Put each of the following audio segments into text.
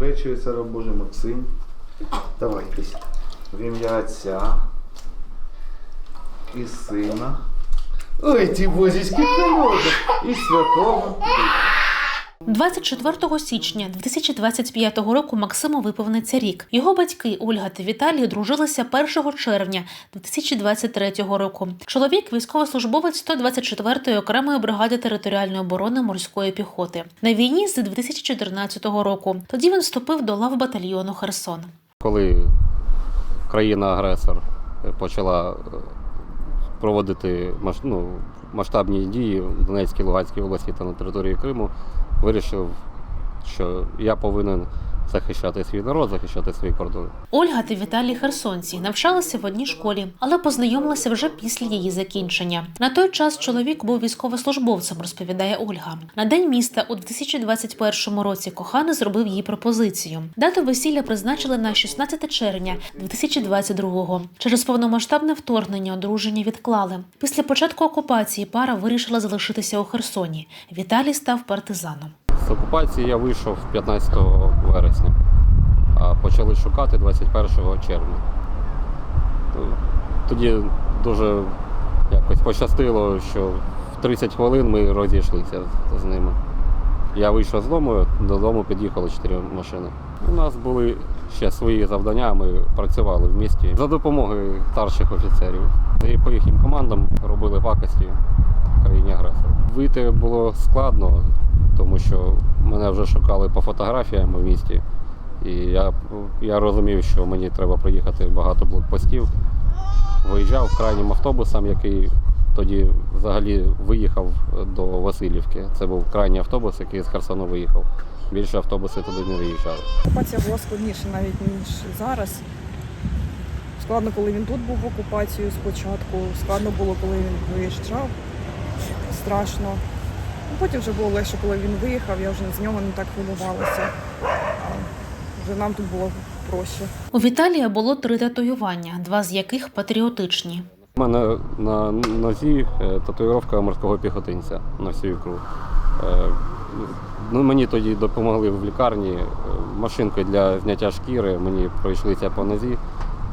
Хречується раб Божий Максим. Давайтесь. В ім'я Отця і Сина. Ой, ті бозіські холоди. І Святого. Духа. 24 січня 2025 року Максиму виповниться рік. Його батьки Ольга та Віталій одружилися 1 червня 2023 року. Чоловік військовослужбовець 124-ї окремої бригади територіальної оборони морської піхоти. На війні з 2014 року. Тоді він вступив до лав батальйону Херсон. коли країна-агресор почала е, проводити ну, масштабні дії в Донецькій Луганській області та на території Криму, вирішив, що я повинен захищати свій народ, захищати свої кордони. Ольга та Віталій Херсонці навчалися в одній школі, але познайомилися вже після її закінчення. На той час чоловік був військовослужбовцем, розповідає Ольга. На день міста у 2021 році коханий зробив їй пропозицію. Дату весілля призначили на 16 червня 2022-го. Через повномасштабне вторгнення одруження відклали. Після початку окупації пара вирішила залишитися у Херсоні. Віталій став партизаном. З окупації я вийшов 15 вересня, а почали шукати 21 червня. Тоді дуже якось пощастило, що в 30 хвилин ми розійшлися з ними. Я вийшов з дому, додому під'їхали 4 машини. У нас були ще свої завдання, ми працювали в місті за допомогою старших офіцерів. І по їхнім командам робили пакості країні агресору. Вийти було складно, тому що мене вже шукали по фотографіям в місті. І я, я розумів, що мені треба проїхати багато блокпостів. Виїжджав крайнім автобусом, який тоді взагалі виїхав до Васильівки. Це був крайній автобус, який з Херсону виїхав. Більше автобуси туди не виїжджали. Окупація була складніша навіть ніж зараз. Складно, коли він тут був в окупацію спочатку, складно було, коли він виїжджав. Страшно. Ну, Потім вже було легше, коли він виїхав, я вже з нього не так хвилювалася. Вже нам тут було проще. У Віталія було три татуювання, два з яких патріотичні. У мене на нозі е, татуїровка морського піхотинця на всю ікру. Е, Ну, мені тоді допомогли в лікарні е, машинкою для зняття шкіри. Мені пройшлися по нозі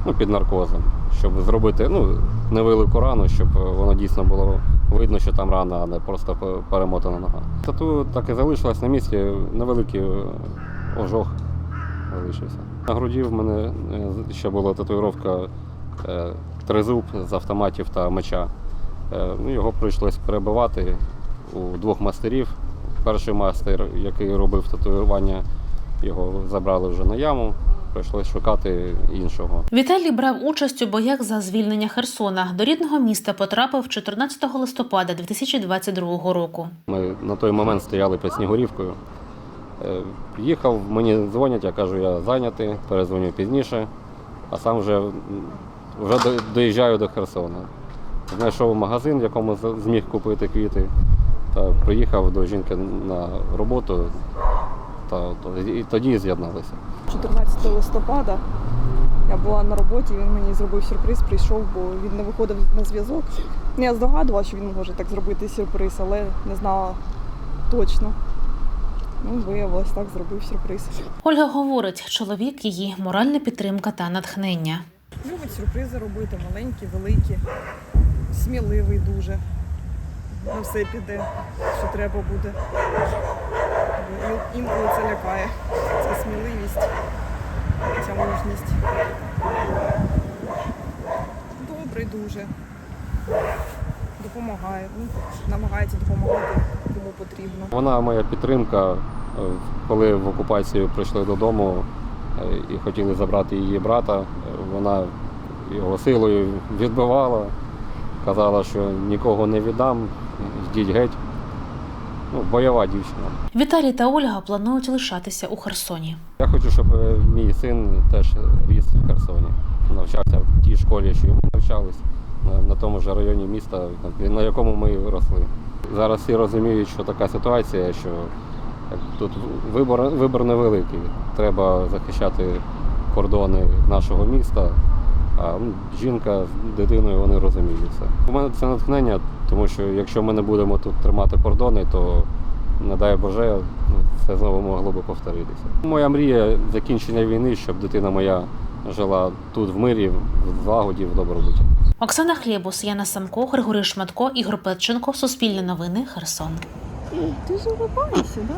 ну, під наркозом, щоб зробити ну, невелику рану, щоб воно дійсно було видно, що там рана, а не просто перемотана нога. Тату так і залишилась на місці, невеликий е, ожог залишився. На груді в мене е, ще була татуїровка е, тризуб з автоматів та меча. Ну, його прийшлось перебивати у двох мастерів. Перший мастер, який робив татуювання, його забрали вже на яму. Прийшлось шукати іншого. Віталій брав участь у боях за звільнення Херсона. До рідного міста потрапив 14 листопада 2022 року. Ми на той момент стояли під Снігурівкою. Е, Їхав, мені дзвонять, я кажу, я зайнятий, перезвоню пізніше, а сам вже, вже до- доїжджаю до Херсона. Знайшов магазин, в якому зміг купити квіти, та приїхав до жінки на роботу, та, то- і тоді з'єдналися. 14 листопада я була на роботі, він мені зробив сюрприз, прийшов, бо він не виходив на зв'язок. Ну, Я здогадувала, що він може так зробити сюрприз, але не знала точно. Ну, виявилось, так зробив сюрприз. Ольга говорить, чоловік її моральна підтримка та натхнення. Любить сюрпризи робити, маленькі, великі, сміливий дуже. На все піде, що треба буде. Інколи це лякає. Ця сміливість, ця мужність. Добрий дуже. Допомагає. Ну, намагається допомагати кому потрібно. Вона моя підтримка, е, коли в окупацію прийшли додому е, і хотіли забрати її брата. е, Вона його силою відбивала, казала, що нікого не віддам, йдіть геть. Ну, бойова дівчина. Віталій та Ольга планують лишатися у Херсоні. Я хочу, щоб е, мій син теж ріс в Херсоні, навчався в тій школі, що йому навчались, на, на тому ж районі міста, на- якому ми росли. Зараз всі розуміють, що така ситуація, що е, тут вибор, вибор невеликий. Треба захищати кордони нашого міста. А ну, жінка з дитиною вони розуміють це. У мене це натхнення, тому що якщо ми не будемо тут тримати кордони, то не дай Боже, це знову могло би повторитися. Моя мрія закінчення війни, щоб дитина моя жила тут в мирі, в злагоді, в добробуті. Оксана Хлєбус, Яна Самко, Григорій Шматко, Ігор Петченко, Суспільне новини, Херсон. Ти ж улыбаєшся, да?